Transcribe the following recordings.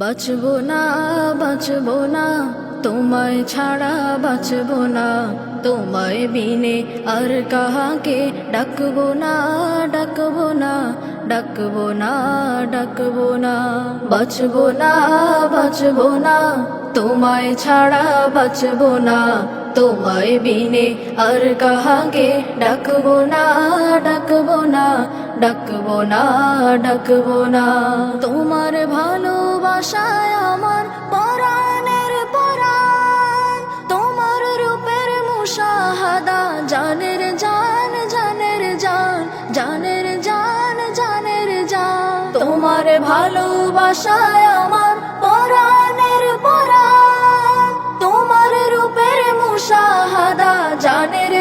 বাঁচবো না বাঁচবো না, তোমায় ছাড়া বাঁচবো না, তোমায় বিনে আর কাহাকে ডাকবো না ডাকবো না ডাকবো না ডাকবো না। বাঁচবো না বাঁচবো না, তোমায় ছাড়া বাঁচবো না, তোমায় বিনে আর কাহাকে ডাকবো না ডাকবো না ডাকবো না ডাকবো না। তোমার ভালোবাসায় আমার পরাণের পরাণ। তোমার রূপের মুশাহাদা, জানের জান জানের জান জানের জান জানের জান। তোমার ভালোবাসায় আমার পরাণের পরাণ। তোমার রূপের মুশাহাদা, জানের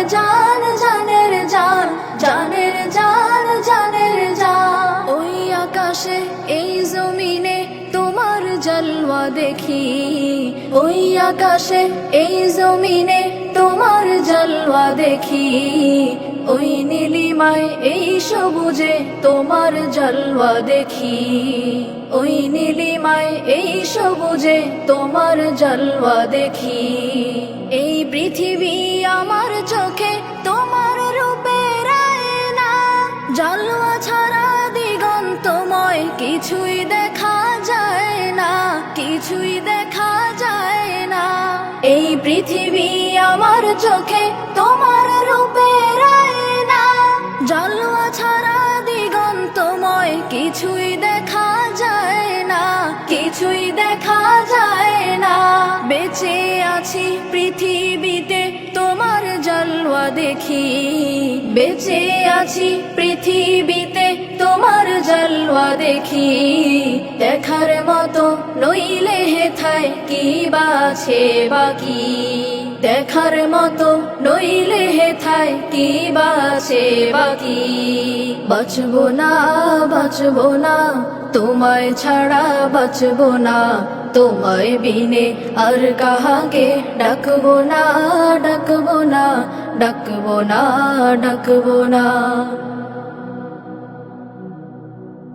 দেখি। ওই আকাশে, এই জমিনে তোমার জলওয়া দেখি। ওই নীলিমায়, এই সবুজে তোমার জলওয়া দেখি। ওই নীলিমায়, এই সবুজে তোমার জলওয়া দেখি। এই পৃথিবী আমার কিছুই দেখা যায় না। এই পৃথিবী আমার চোখে তোমার রূপের আয়না জলওয়া ছাড়া দিগন্তময় কিছুই দেখা যায় না। কিছুই দেখা যায় না। বেঁচে আছি পৃথিবীতে, তোমার জলওয়া দেখি। বেঁচে আছি পৃথিবীতে তোমার জলওয়া দেখি, দেখার মতো নইলে হেথায় কি বাছে বাকি? দেখার মতো নইলে হেথায় কি বাছে বাকি? বাঁচবো না বাঁচবো না, তোমায় ছাড়া বাঁচবো না, তোমায় বিনে আর কাহাকে ডাকবো না ডাকবো না ডাকবো না ডাকবো না।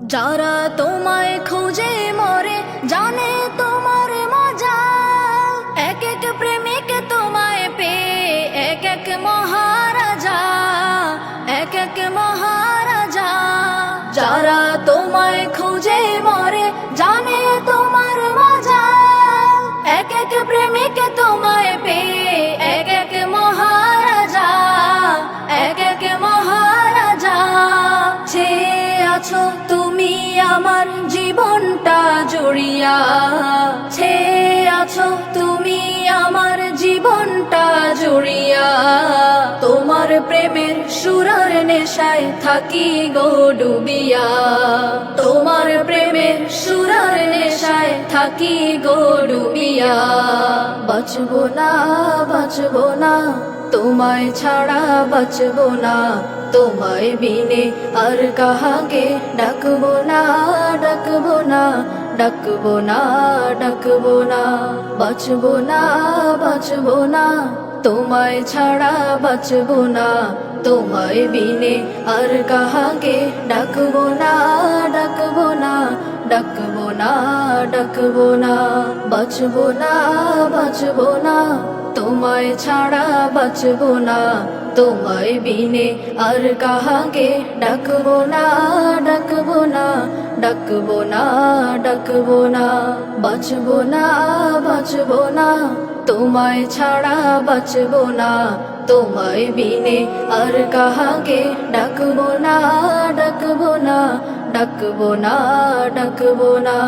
যারা তোমায় খুঁজে মরে, জানে তোমার মজা। এক এক প্রেমিক তোমায় পে এক এক মহারাজা, এক এক মহারাজা। যারা তোমায় খুঁজে মরে জড়িয়া ছে আছো তুমি আমার জীবনটা জুড়িয়া। তোমার প্রেমের সুরার নেশায় থাকি গো ডুবিয়া। তোমার প্রেমের সুরার নেশায় থাকি গো ডুবিয়া। বাঁচবো না বাঁচবো না, তোমায় ছাড়া বাঁচবো না। তোমায় বিনে আর কাহাকে ডাকবো না ডাকবো না। ডাকবো না ডাকবো না, বাঁচবো না বাঁচবো না। তোমায় ছাড়া বাঁচবো না, তোমায় বিনে আর কাহাকে ডাকবো না ডাকবো না ডাকবো না ডাকবো না। বাঁচবো না বাঁচবো না, তোমায় ছাড়া বাঁচবো না, তোমায় বিনে আর কাহাকে ডাকবো না ডাকবো না। ডাকবো না ডাকবো না, বাঁচবো না বাঁচবো না। তোমায় ছাড়া বাঁচবো না, তোমায় বিনে আর কাহাকে ডাকবো না ডাকবো না ডাকবো না ডাকবো না।